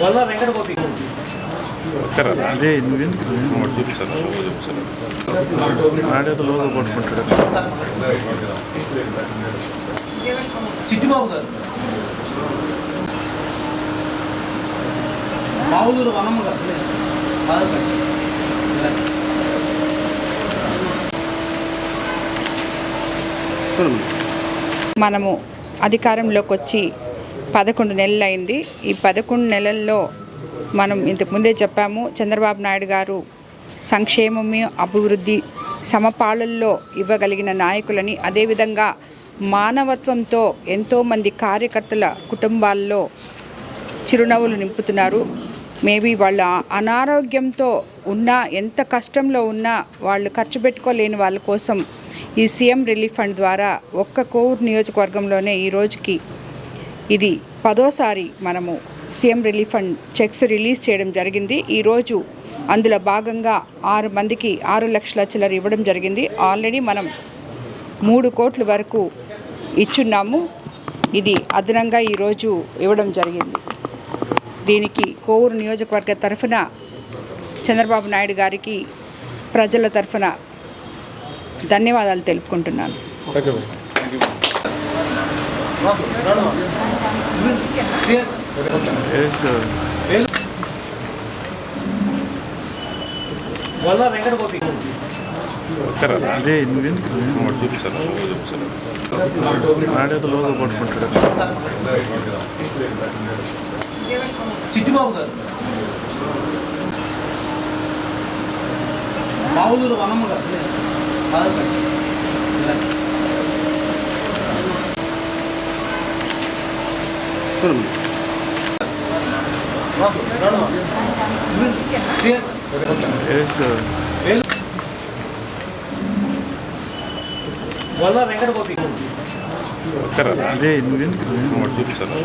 వల్ల వెంకట గోపి అదే నువ్వేం చూపించాను చూపించాను లోగో పట్టుకుంటాడు చిట్టిబాబు గారు మావులూరు వనమ్మ గారు బాధపడి మనము అధికారంలోకి వచ్చి పదకొండు నెలలు అయింది ఈ పదకొండు నెలల్లో మనం ఇంతకు ముందే చెప్పాము చంద్రబాబు నాయుడు గారు సంక్షేమమే అభివృద్ధి సమపాళల్లో ఇవ్వగలిగిన నాయకులని. అదేవిధంగా మానవత్వంతో ఎంతోమంది కార్యకర్తల కుటుంబాల్లో చిరునవ్వులు నింపుతున్నారు. మేబీ వాళ్ళ అనారోగ్యంతో ఉన్నా ఎంత కష్టంలో ఉన్నా వాళ్ళు ఖర్చు పెట్టుకోలేని వాళ్ళ కోసం ఈ సీఎం రిలీఫ్ ఫండ్ ద్వారా ఒక్క కోవూరు నియోజకవర్గంలోనే ఈ రోజుకి ఇది పదోసారి మనము CM relief fund checks release చేయడం జరిగింది. ఈరోజు అందులో భాగంగా ఆరు మందికి ఆరు లక్షల చిల్లర ఇవ్వడం జరిగింది. ఆల్రెడీ మనం మూడు కోట్ల వరకు ఇచ్చున్నాము. ఇది అదనంగా ఈరోజు ఇవ్వడం జరిగింది. దీనికి కోవూరు నియోజకవర్గ తరఫున చంద్రబాబు నాయుడు గారికి ప్రజల తరఫున ధన్యవాదాలు తెలుపుకుంటున్నాను. అదే చూపించాను చూపించాను లోగో పట్టుకుంటాడు చిట్టిబాబు గారు. మావులూరు వనమ్మ గారు. బాధపడి వల్ల వెంకట గోపి చూపించాను